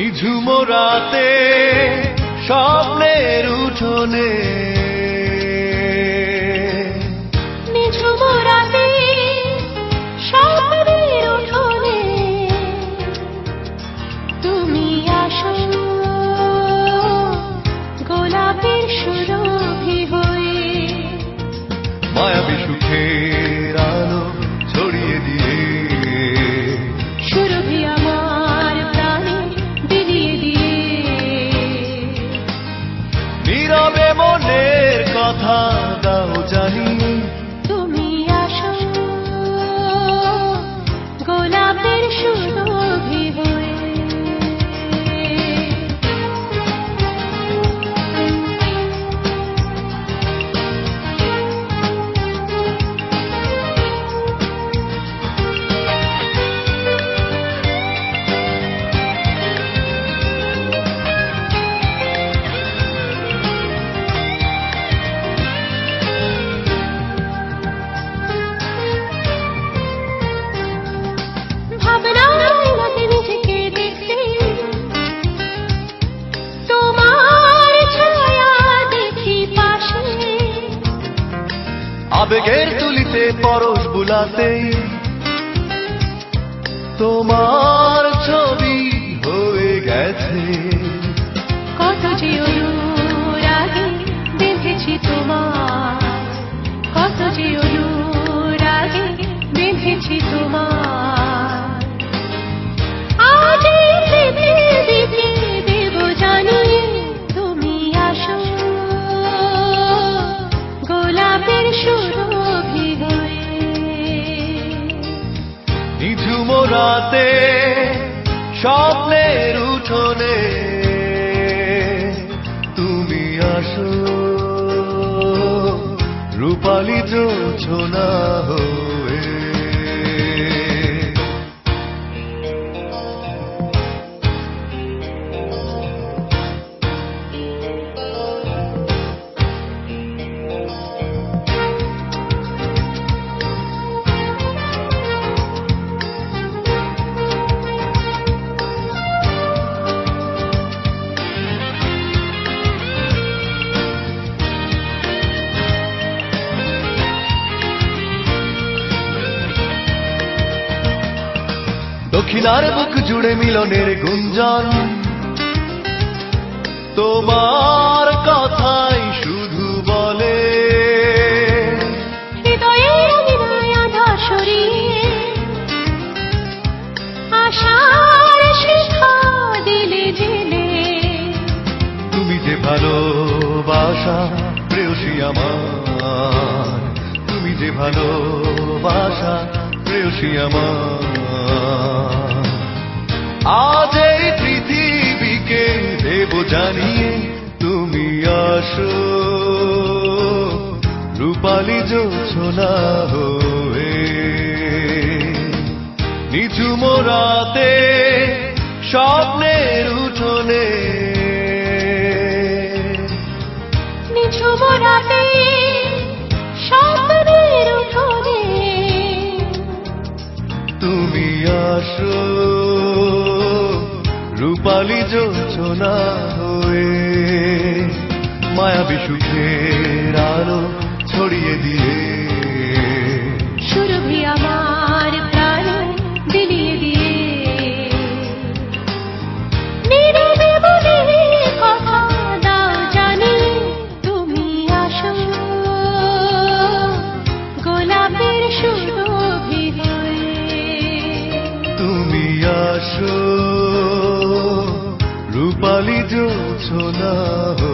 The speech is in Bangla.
নিঝুম রাতে স্বপ্নের উঠোনে। নিঝুম রাতে স্বপ্নের উঠোনে। তুমি আসো গোলাপের সুরভি হয়ে। মায়াবী সুখের আবেগের তুলিতে পরশ বুলাতেই তোমার ছবি হয়ে গেছে। কত যে অনুরাগে বেঁধেছি তোমার কত যে নিঝুম রাতে স্বপ্নের উঠোনে দক্ষিণার বুক জুড়ে মিলনের গুঞ্জন। তোমার কথাই শুধু বলে। তুমি যে ভালোবাসা প্রেয়সী আমার। তুমি যে ভালোবাসা প্রেয়সী আমার। আজ এই পৃথিবীকে দেব জানিয়ে তুমি আসো। রূপালি জোছনা হয়ে নিঝুম রাতে স্বপ্নের উঠোনে। নিঝুম রাতে স্বপ্নের উঠোনে। তুমি আসো। রূপালি যোচনা হয়ে মায়াবী সুখের আলো ছড়িয়ে দিয়ে। সুরভি আমার আসো রূপালি জোছনা হয়ে